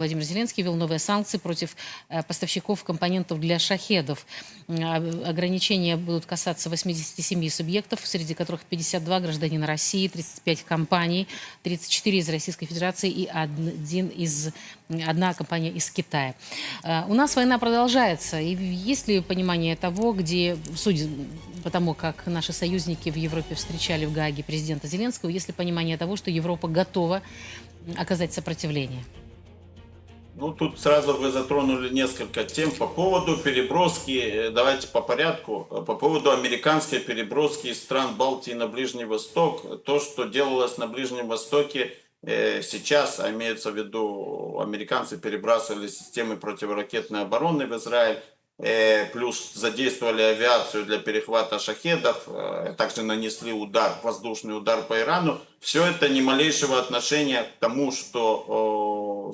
Владимир Зеленский ввел новые санкции против э, поставщиков компонентов для шахедов. А- Ограничения будут касаться 87 субъектов, среди которых 52 гражданина России, 35 компаний, 34 из Российской Федерации и один из, одна компания из Китая. Э, У нас война продолжается. И есть ли понимание того, где, судя по тому, как наши союзники в Европе встречали в Гааге президента Зеленского, есть ли понимание того, что Европа готова оказать сопротивление? Ну, тут сразу вы затронули несколько тем по поводу переброски, э, давайте по порядку, Э, по поводу американской переброски из стран Балтии на Ближний Восток. То, что делалось на Ближнем Востоке э, сейчас, а имеется в виду, американцы перебрасывали системы противоракетной обороны в Израиль, плюс задействовали авиацию для перехвата шахедов, также нанесли удар, воздушный удар по Ирану. Все это ни малейшего отношения к тому, что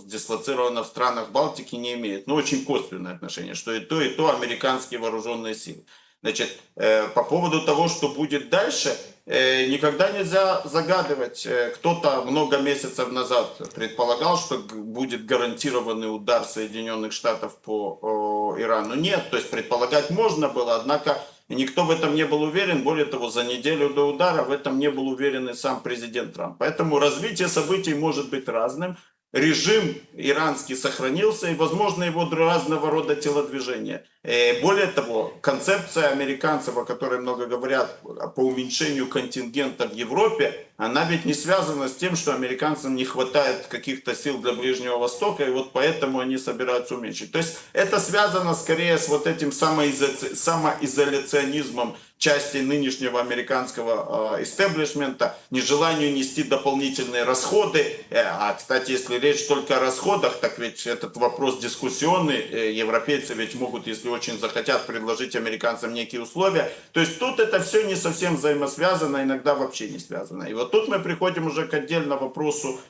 дислоцировано в странах Балтики, не имеет. Но очень косвенное отношение, что и то, и то американские вооруженные силы. Значит, э, по поводу того, что будет дальше, э, никогда нельзя загадывать. Э, Кто-то много месяцев назад предполагал, что будет гарантированный удар Соединенных Штатов по о, Ирану. Нет, то есть предполагать можно было, однако никто в этом не был уверен. Более того, за неделю до удара в этом не был уверен и сам президент Трамп. Поэтому развитие событий может быть разным. Режим иранский сохранился и, возможно, его разного рода телодвижения. Э, Более того, концепция американцев, о которой много говорят, по уменьшению контингента в Европе, она ведь не связана с тем, что американцам не хватает каких-то сил для Ближнего Востока, и вот поэтому они собираются уменьшить. То есть это связано скорее с вот этим самоизо- самоизоляционизмом части нынешнего американского э, истеблишмента, нежеланию нести дополнительные расходы. Э, а, кстати, если речь только о расходах, так ведь этот вопрос дискуссионный. Э, европейцы ведь могут, если очень захотят, предложить американцам некие условия. То есть тут это все не совсем взаимосвязано, иногда вообще не связано. И вот тут мы приходим уже к отдельному вопросу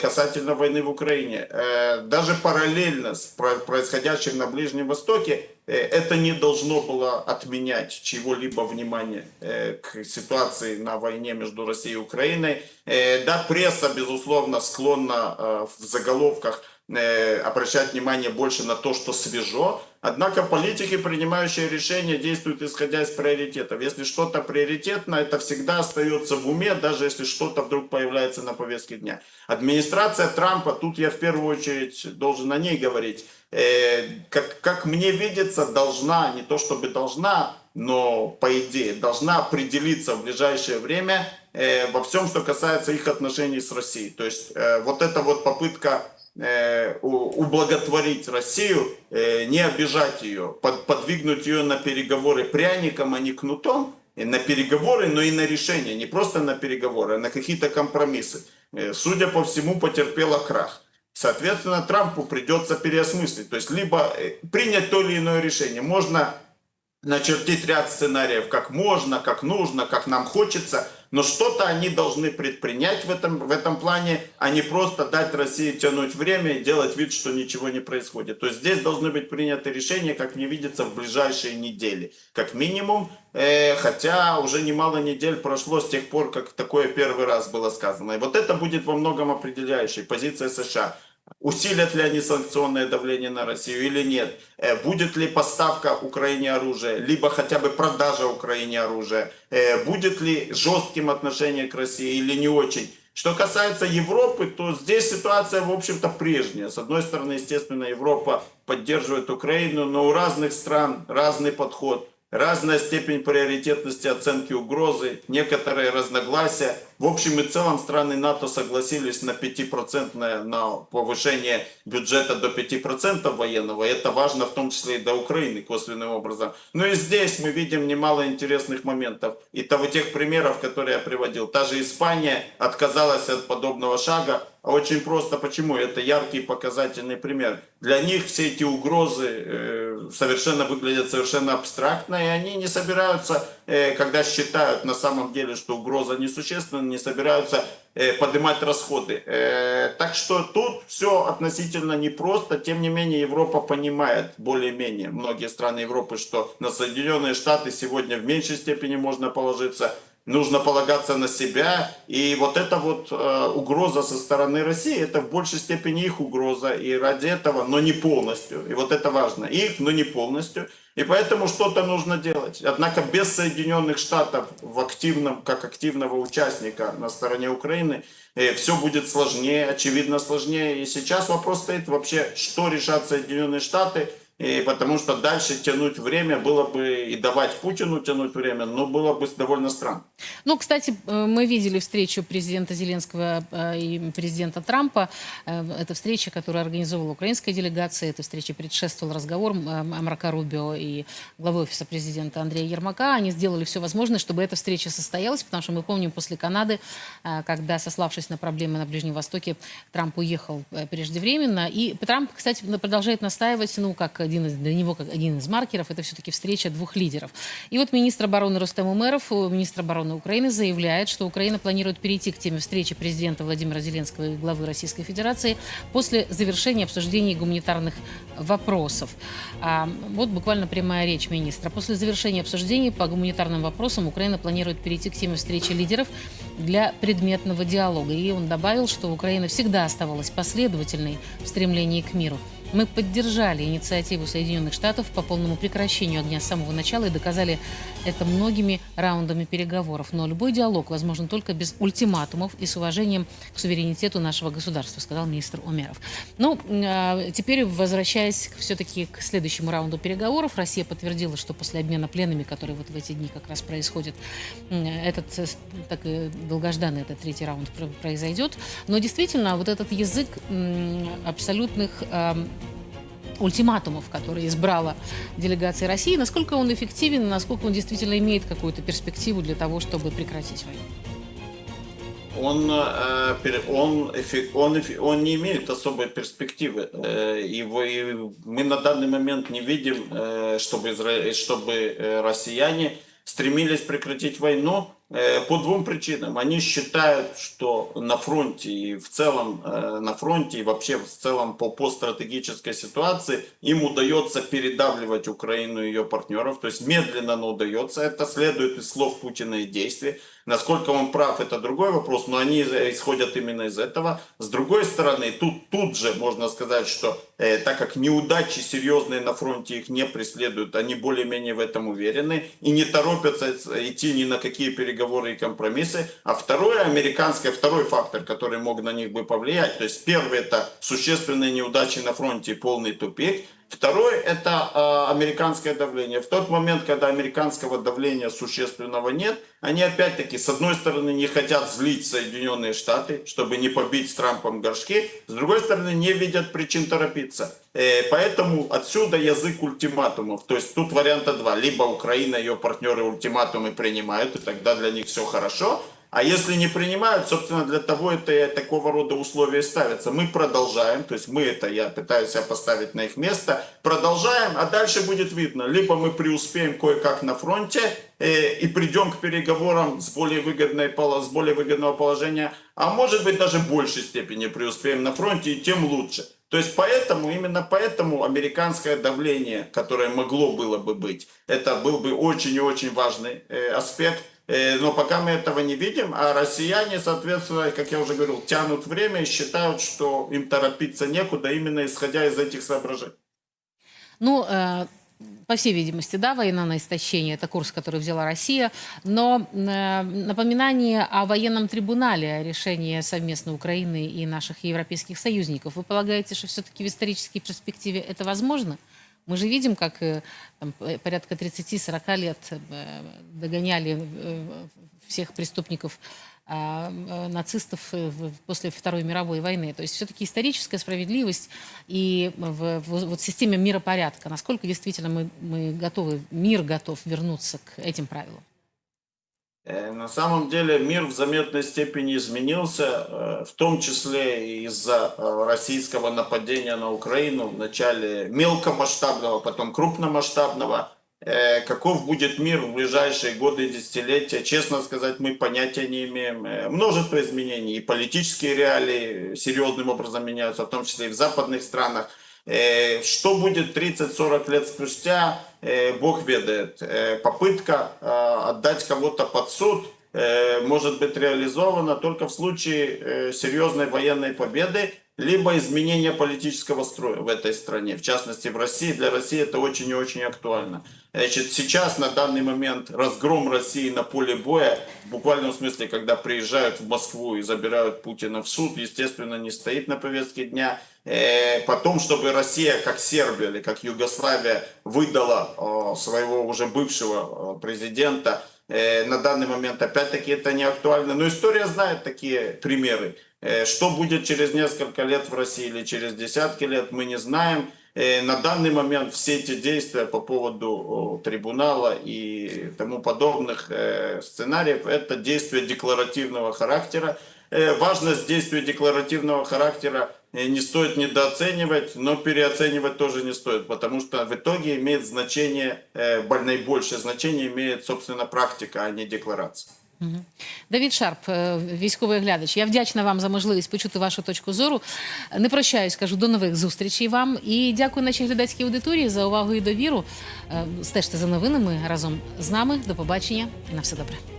касательно войны в Украине. Э, Даже параллельно с про- происходящим на Ближнем Востоке, э, это не должно было отменять чего-либо внимания э, к ситуации на войне между Россией и Украиной. Э, Да, пресса, безусловно, склонна э, в заголовках э, обращать внимание больше на то, что свежо. Однако политики, принимающие решения, действуют исходя из приоритетов. Если что-то приоритетно, это всегда остается в уме, даже если что-то вдруг появляется на повестке дня. Администрация Трампа, тут я в первую очередь должен о ней говорить, э, как, как мне видится, должна, не то чтобы должна, но по идее должна определиться в ближайшее время э, во всем, что касается их отношений с Россией. То есть э, вот эта вот попытка ублаготворить Россию, э, не обижать ее, под- подвигнуть ее на переговоры пряником, а не кнутом, на переговоры, но и на решения, не просто на переговоры, а на какие-то компромиссы. Э, Судя по всему, потерпела крах. Соответственно, Трампу придется переосмыслить, то есть либо э, принять то или иное решение. Можно начертить ряд сценариев, как можно, как нужно, как нам хочется, но что-то они должны предпринять в этом, в этом плане, а не просто дать России тянуть время и делать вид, что ничего не происходит. То есть здесь должны быть приняты решения, как мне видится, в ближайшие недели. Как минимум, э, хотя уже немало недель прошло с тех пор, как такое первый раз было сказано. И вот это будет во многом определяющей позиция США. Усилят ли они санкционное давление на Россию или нет? Э, Будет ли поставка Украине оружия, либо хотя бы продажа Украине оружия? Э, Будет ли жестким отношение к России или не очень? Что касается Европы, то здесь ситуация, в общем-то, прежняя. С одной стороны, естественно, Европа поддерживает Украину, но у разных стран разный подход, разная степень приоритетности оценки угрозы, некоторые разногласия. В общем и целом страны НАТО согласились на 5% на повышение бюджета до 5% военного. Это важно в том числе и для Украины косвенным образом. Но и здесь мы видим немало интересных моментов. И того тех примеров, которые я приводил. Та же Испания отказалась от подобного шага. А очень просто. Почему? Это яркий показательный пример. Для них все эти угрозы э, совершенно выглядят совершенно абстрактно, и они не собираются, когда считают на самом деле, что угроза несущественна, не собираются э, поднимать расходы. Э, так что тут все относительно непросто. Тем не менее, Европа понимает более-менее, многие страны Европы, что на Соединенные Штаты сегодня в меньшей степени можно положиться, нужно полагаться на себя. И вот эта вот э, угроза со стороны России, это в большей степени их угроза. И ради этого, но не полностью. И вот это важно. Их, но не полностью. И поэтому что-то нужно делать. Однако без Соединенных Штатов в активном, как активного участника на стороне Украины, все будет сложнее, очевидно сложнее. И сейчас вопрос стоит вообще, что решат Соединенные Штаты, и потому что дальше тянуть время было бы и давать Путину тянуть время, но было бы довольно странно. Ну, кстати, э, мы видели встречу президента Зеленского э, и президента Трампа. Э, Это встреча, которую организовала украинская делегация. Этой встрече предшествовал разговор м, Марко Рубио и главы офиса президента Андрея Ермака. Они сделали все возможное, чтобы эта встреча состоялась, потому что мы помним после Канады, когда, сославшись на проблемы на Ближнем Востоке, Трамп уехал преждевременно. И Трамп, кстати, продолжает настаивать, ну, как один из, для него как один из маркеров, это все-таки встреча двух лидеров. И вот министр обороны Рустем Умеров, э, министр обороны Украины, заявляет, что Украина планирует перейти к теме встречи президента Владимира Зеленского и главы Российской Федерации после завершения обсуждений гуманитарных вопросов. А, вот буквально прямая речь министра. После завершения обсуждений по гуманитарным вопросам Украина планирует перейти к теме встречи лидеров для предметного диалога. И он добавил, что Украина всегда оставалась последовательной в стремлении к миру. Мы поддержали инициативу Соединенных Штатов по полному прекращению огня с самого начала и доказали это многими раундами переговоров. Но любой диалог возможен только без ультиматумов и с уважением к суверенитету нашего государства, сказал министр Умеров. Ну, а, теперь, возвращаясь все-таки к следующему раунду переговоров, Россия подтвердила, что после обмена пленами, который вот в эти дни как раз происходит, этот э, так и долгожданный этот третий раунд про- произойдет. Но действительно, вот этот язык абсолютных ультиматумов, которые избрала делегация России, насколько он эффективен, насколько он действительно имеет какую-то перспективу для того, чтобы прекратить войну. он, э, он, он, он не имеет особой перспективы. Э, и мы на данный момент не видим, э, чтобы, чтобы россияне стремились прекратить войну по двум причинам. Они считают, что на фронте и в целом э, на фронте и вообще в целом по постстратегической ситуации им удается передавливать Украину и ее партнеров. То есть медленно, но удается. Это следует из слов Путина и действий. Насколько он прав, это другой вопрос, но они исходят именно из этого. С другой стороны, тут, тут же можно сказать, что э, так как неудачи серьезные на фронте их не преследуют, они более-менее в этом уверены и не торопятся идти ни на какие переговоры и компромиссы. А второе, американское, второй фактор, который мог на них бы повлиять, то есть первый это существенные неудачи на фронте и полный тупик. Второй – это э, американское давление. В тот момент, когда американского давления существенного нет, они опять-таки, с одной стороны, не хотят злить Соединенные Штаты, чтобы не побить с Трампом горшки, с другой стороны, не видят причин торопиться. Э, поэтому отсюда язык ультиматумов. То есть тут варианта два. Либо Украина и ее партнеры ультиматумы принимают, и тогда для них все хорошо, а если не принимают, собственно, для того это такого рода условия ставятся. Мы продолжаем, то есть мы это, я пытаюсь себя поставить на их место, продолжаем, а дальше будет видно. Либо мы преуспеем кое-как на фронте э, и придем к переговорам с более, выгодной, с более выгодного положения, а может быть даже в большей степени преуспеем на фронте, и тем лучше. То есть поэтому, именно поэтому американское давление, которое могло было бы быть, это был бы очень и очень важный э, аспект. Э, Но пока мы этого не видим, а россияне, соответственно, как я уже говорил, тянут время и считают, что им торопиться некуда, именно исходя из этих соображений. Ну, э, по всей видимости, да, война на истощение – это курс, который взяла Россия. Но э, напоминание о военном трибунале, о решении совместно Украины и наших европейских союзников. Вы полагаете, что все-таки в исторической перспективе это возможно? Мы же видим, как э, там, э, порядка 30-40 лет э, догоняли э, всех преступников а, э, нацистов э, в- после Второй мировой войны. То есть все-таки историческая справедливость и в, в- вот системе миропорядка, насколько действительно мы, мы готовы, мир готов вернуться к этим правилам? Э, На самом деле мир в заметной степени изменился, э, в том числе из-за э, российского нападения на Украину, вначале мелкомасштабного, потом крупномасштабного. Каков будет мир в ближайшие годы и десятилетия, честно сказать, мы понятия не имеем. Множество изменений, и политические реалии серьезным образом меняются, в том числе и в западных странах. Э, Что будет 30-40 лет спустя, э, Бог ведает. Э, Попытка э, отдать кого-то под суд э, может быть реализовано только в случае э, серьезной военной победы, либо изменения политического строя в этой стране, в частности в России. Для России это очень и очень актуально. Значит, сейчас на данный момент разгром России на поле боя, в буквальном смысле, когда приезжают в Москву и забирают Путина в суд, естественно, не стоит на повестке дня. Э, Потом, чтобы Россия, как Сербия или как Югославия, выдала э, своего уже бывшего э, президента, на данный момент опять-таки это не актуально. Но история знает такие примеры. Э, Что будет через несколько лет в России или через десятки лет, мы не знаем. Э, На данный момент все эти действия по поводу трибунала и тому подобных э, сценариев это действия декларативного характера. Важность действий декларативного характера не стоит недооценивать, но переоценивать тоже не стоит, потому что в итоге имеет значение, боль- наибольшее значение имеет, собственно, практика, а не декларация. Давід Шарп, е, військовий глядач. Я вдячна вам за можливість почути вашу точку зору. Не прощаюсь, кажу до нових зустрічей вам. І дякую нашій глядацькій аудиторії за увагу і довіру. Е, Стежте за новинами разом з нами. До побачення. На все добре.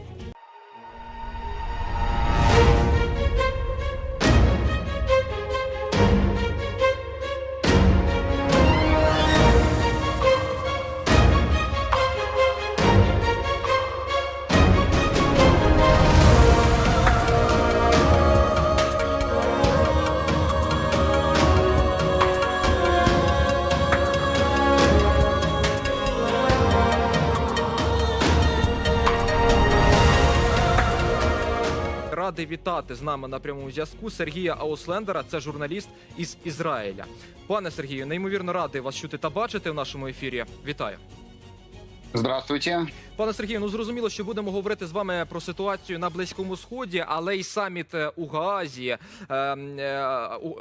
Радий вітати з нами на прямому зв'язку Сергія Ауслендера. Це журналіст із Ізраїля. Пане Сергію, неймовірно радий вас чути та бачити в нашому ефірі. Вітаю. Здравствуйте. Пане Сергію, ну зрозуміло, що будемо говорити з вами про ситуацію на Близькому Сході, але й саміт е, у Гаазі, е, е,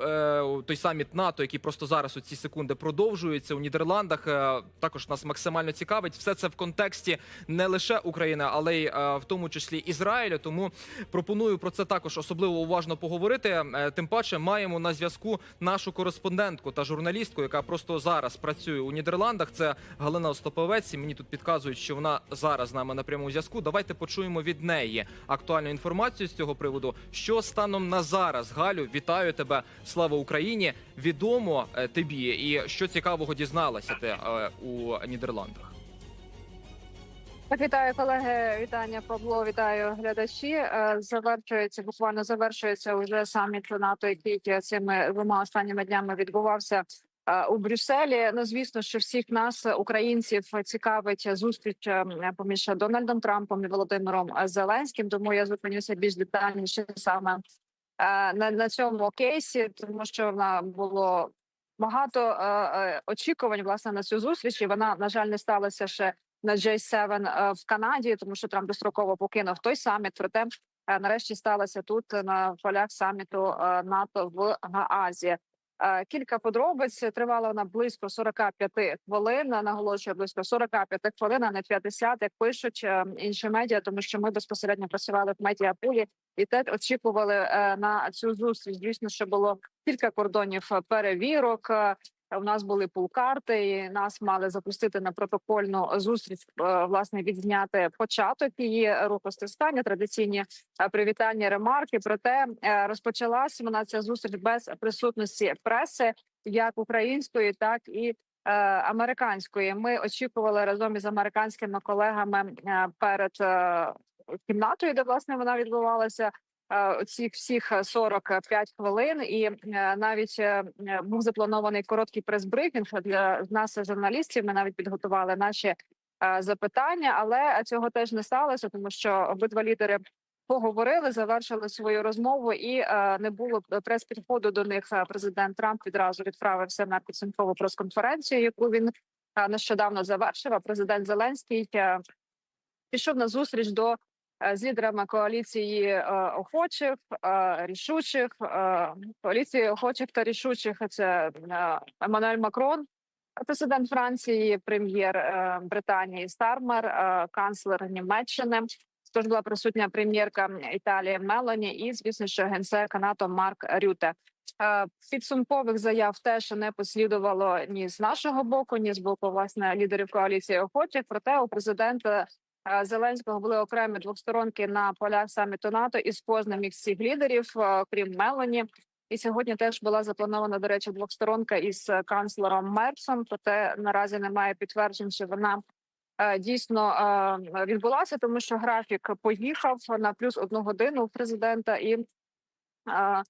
е, той саміт НАТО, який просто зараз у ці секунди продовжується у Нідерландах. е, також нас максимально цікавить. Все це в контексті не лише України, але й е, в тому числі Ізраїлю. Тому пропоную про це також особливо уважно поговорити. Е, Тим паче маємо на зв'язку нашу кореспондентку та журналістку, яка просто зараз працює у Нідерландах. Це Галина Остаповець. І мені тут підказують, що вона зараз з нами на прямому зв'язку. Давайте почуємо від неї актуальну інформацію з цього приводу. Що станом на зараз, Галю, вітаю тебе. Слава Україні! Відомо е, тобі, і що цікавого дізналася ти е, у Нідерландах. Вітаю колеги. Вітання Павло. Вітаю глядачі. Е, Завершується буквально завершується уже саміт НАТО, який цими двома останніми днями відбувався у Брюсселі. Ну звісно, що всіх нас, е, українців, цікавить зустріч е, поміж Дональдом Трампом і Володимиром Зеленським. Тому я зупинюся більш детальніше саме е, на, на цьому кейсі, тому що вона було багато е, е, очікувань власне на цю зустріч. І вона на жаль не сталася ще на J7 е, в Канаді, тому що Трамп достроково покинув той саміт. Проте е, нарешті сталося тут е, на полях саміту е, НАТО в Гаазі. Е, Кілька подробиць тривала вона близько 45 хвилин. Наголошую близько 45 хвилин, а не 50, як пишуть е, інші медіа, тому що ми безпосередньо працювали в медіапулі і те очікували е, на цю зустріч. Звісно, що було кілька кордонів перевірок. У нас були пул-карти, і нас мали запустити на протокольну зустріч. е, Власне, відзняти початок її рукостискання, традиційні е, привітання, ремарки. Проте е, розпочалась вона ця зустріч без присутності преси, як української, так і американської. Ми очікували разом із американськими колегами перед кімнатою, де власне вона відбувалася цих всіх 45 хвилин, і е, навіть е, е, був запланований короткий прес-брифінг для нас, журналістів. Ми навіть підготували наші е, запитання, але цього теж не сталося, тому що обидва лідери. Поговорили, завершили свою розмову, і е, не було прес-підходу до них. Е, Президент Трамп відразу відправився на підсумкову прес-конференцію, яку він е, нещодавно завершив. А президент Зеленський е, пішов на зустріч до е, з лідерами коаліції е, охочих, е, рішучих коаліції охочих та рішучих. Це Еммануель Макрон, президент Франції, прем'єр Британії Стармер, канцлер Німеччини. Тож була присутня прем'єрка Італії Мелані і, звісно, що генсек НАТО Марк Рюте. Підсумкових заяв теж не послідувало ні з нашого боку, ні з боку власне лідерів коаліції охочих. Проте у президента Зеленського були окремі двосторонки на полях саміту НАТО із кожним із цих лідерів, е, крім Мелані. І сьогодні теж була запланована, до речі, двосторонка із е, канцлером Мерцом. Проте наразі немає підтверджень, що вона е, дійсно е, відбулася, тому що графік поїхав на плюс одну годину у президента і. е,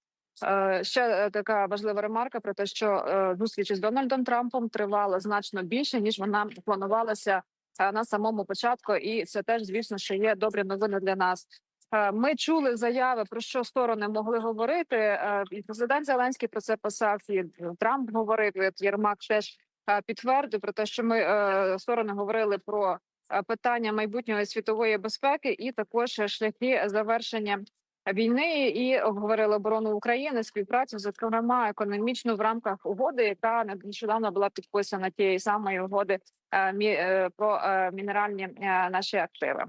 е, Ще е, така важлива ремарка про те, що е, зустріч з Дональдом Трампом тривала значно більше ніж вона планувалася е, на самому початку, і це теж, звісно, що є добрі новини для нас. Е, Ми чули заяви про що сторони могли говорити. е, І президент Зеленський про це писав. І Трамп говорив. і Єрмак теж е, підтвердив про те, що ми е, сторони говорили про е, питання майбутньої світової безпеки, і також шляхи завершення війни, і обговорили оборону України, співпрацю, зокрема економічну в рамках угоди, яка нещодавно була підписана тієї самої угоди е, е, про е, мінеральні наші активи.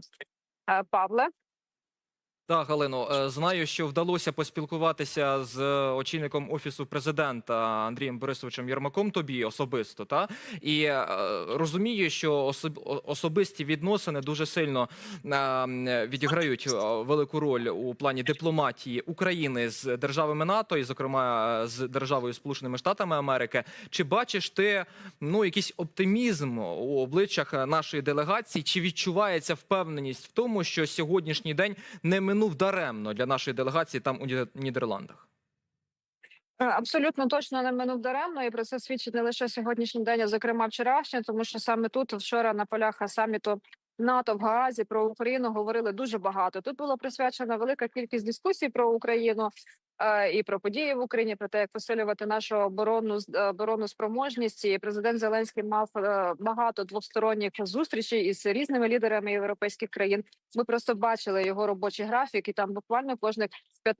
Павле. Так, Галино, е, знаю, що вдалося поспілкуватися з е, очільником офісу президента Андрієм Борисовичем Єрмаком. Тобі особисто, та і е, розумію, що особ- особисті відносини дуже сильно е, відіграють велику роль у плані дипломатії України з державами НАТО, і, зокрема, з державою Сполученими Штатами Америки. Чи бачиш ти ну якийсь оптимізм у обличчях нашої делегації? Чи відчувається впевненість в тому, що сьогоднішній день не минув даремно для нашої делегації там у Нідерландах? Е, Абсолютно точно не минув даремно, і про це свідчить не лише сьогоднішній день, а зокрема вчорашнє, тому що саме тут вчора на полях саміту НАТО в Гаазі про Україну говорили дуже багато. Тут було присвячена велика кількість дискусій про Україну е, і про події в Україні, про те, як посилювати нашу оборонну е, оборонну спроможність. І президент Зеленський мав е, багато двосторонніх зустрічей із різними лідерами європейських країн. Ми просто бачили його робочий графік, і там буквально кожних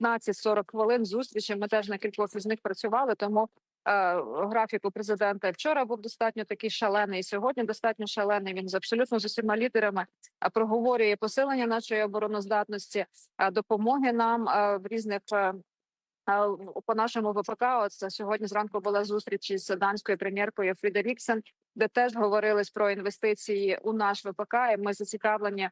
15-40 хвилин зустрічі. Ми теж на кількох із них працювали. Тому е, графік у президента вчора був достатньо такий шалений. і Сьогодні достатньо шалений. Він з абсолютно з усіма лідерами е, проговорює посилення нашої обороноздатності, е, допомоги нам в різних. По нашому ВПК, от сьогодні зранку була зустріч із данською прем'єркою Фрідеріксен, де теж говорилось про інвестиції у наш ВПК. І ми зацікавлені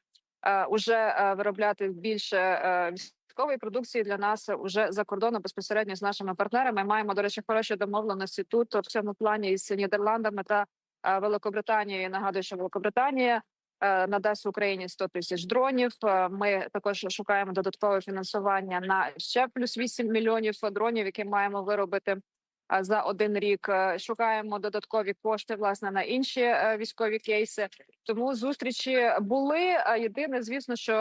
уже виробляти більше військової продукції для нас уже за кордоном безпосередньо з нашими партнерами. Маємо до речі, хороші домовленості тут в цьому плані із Нідерландами та е, Великобританією. Нагадую, що Великобританія е, надасть Україні 100 тисяч дронів. Е, Ми також шукаємо додаткове фінансування на ще плюс 8 мільйонів дронів, які маємо виробити. За один рік шукаємо додаткові кошти власне на інші військові кейси. Тому зустрічі були. А єдине, звісно, що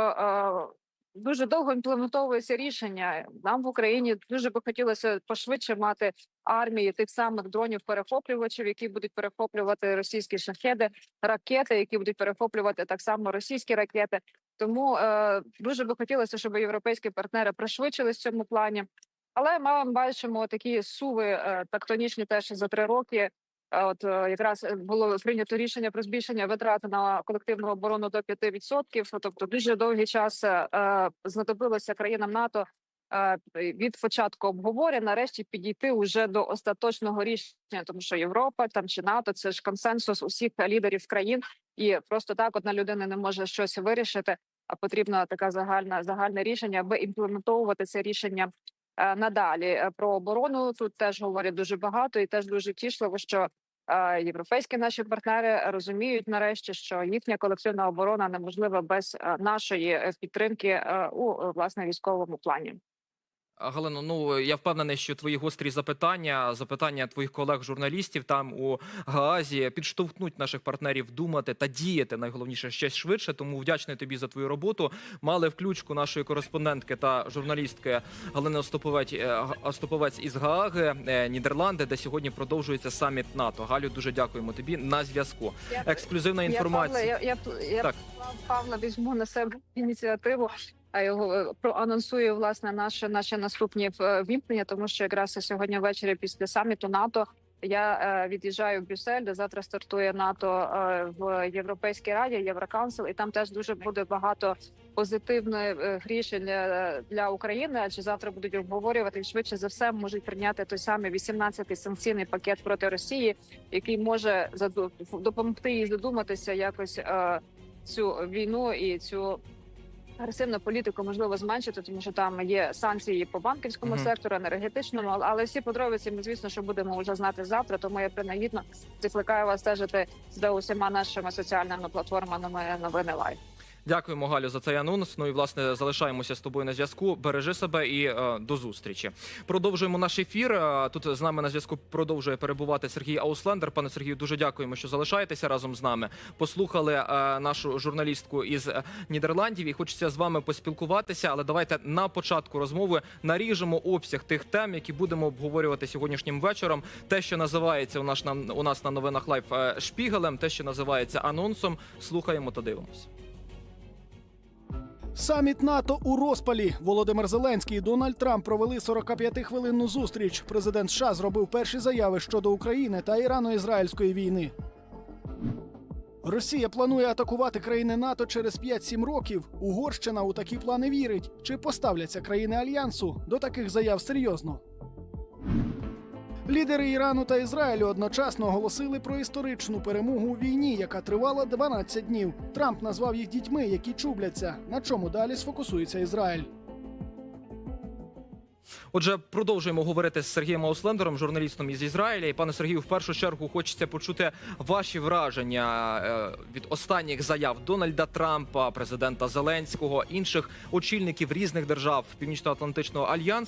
дуже довго імплементовується рішення. Нам в Україні дуже би хотілося пошвидше мати армії тих самих дронів перехоплювачів, які будуть перехоплювати російські шахеди, ракети, які будуть перехоплювати так само російські ракети. Тому е, дуже би хотілося, щоб європейські партнери пришвидшились в цьому плані. Але ми бачимо такі суви е, тактонічні теж за три роки. Е, От е, якраз було прийнято рішення про збільшення витрат на колективну оборону до 5%. Тобто дуже довгий час е, е, знадобилося країнам НАТО е, від початку обговорень нарешті підійти уже до остаточного рішення, тому що Європа там чи НАТО це ж консенсус усіх лідерів країн, і просто так одна людина не може щось вирішити. А потрібно така загальна загальне рішення, аби імплементовувати це рішення е, надалі. Е, Про оборону тут теж говорять дуже багато, і теж дуже тішливо, що е, європейські наші партнери розуміють нарешті, що їхня колективна оборона неможлива без е, нашої е, підтримки е, у е, власне військовому плані. А, Галино, ну я впевнений, що твої гострі запитання, запитання твоїх колег-журналістів там у Гаазі підштовхнуть наших партнерів думати та діяти найголовніше ще швидше. Тому вдячний тобі за твою роботу. Мали включку нашої кореспондентки та журналістки Галини Остаповець, е, Остаповець із Гааги, е, Нідерланди, де сьогодні продовжується саміт НАТО. Галю, дуже дякуємо тобі на зв'язку. Ексклюзивна інформація. Я, Павла, я, я, я Так. Павла візьму на себе ініціативу. Його е, проанонсую власне наші наші наступні е, вімкнення, тому що якраз сьогодні ввечері після саміту НАТО я е, від'їжджаю в Брюссель, де завтра стартує НАТО в Європейській раді, Єврокаунсил, і там теж дуже буде багато позитивних рішень для, України. Адже завтра будуть обговорювати швидше за все можуть прийняти той самий 18-й санкційний пакет проти Росії, який може допомогти їй задуматися якось. Цю війну і цю. Агресивну політику можливо зменшити, тому що там є санкції по банківському Мгм. сектору, енергетичному, але- але всі подробиці ми звісно, що будемо вже знати завтра. Тому я принагідно закликаю вас стежити за усіма нашими соціальними платформами новини Лайв. Дякуємо, Галю, за цей анонс. Ну і власне залишаємося з тобою на зв'язку. Бережи себе і е, до зустрічі. Продовжуємо наш ефір. Е, Тут з нами на зв'язку продовжує перебувати Сергій Ауслендер. Пане Сергію, дуже дякуємо, що залишаєтеся разом з нами. Послухали е, нашу журналістку із е, Нідерландів і хочеться з вами поспілкуватися. Але давайте на початку розмови наріжемо обсяг тих тем, які будемо обговорювати сьогоднішнім вечором. Те, що називається у нас на у нас на новинах лайф е, шпігелем, те, що називається анонсом. Слухаємо та дивимося. Саміт НАТО у розпалі. Володимир Зеленський і Дональд Трамп провели 45-хвилинну зустріч. Президент США зробив перші заяви щодо України та Ірано-Ізраїльської війни. Росія планує атакувати країни НАТО через 5-7 років. Угорщина у такі плани вірить. Чи поставляться країни альянсу до таких заяв серйозно? Лідери Ірану та Ізраїлю одночасно оголосили про історичну перемогу у війні, яка тривала 12 днів. Трамп назвав їх дітьми, які чубляться. На чому далі сфокусується Ізраїль? Отже, продовжуємо говорити з Сергієм Ауслендером, журналістом із Ізраїля. І пане Сергію, в першу чергу хочеться почути ваші враження е, від останніх заяв Дональда Трампа, президента Зеленського, інших очільників різних держав Північно-Атлантичного альянсу.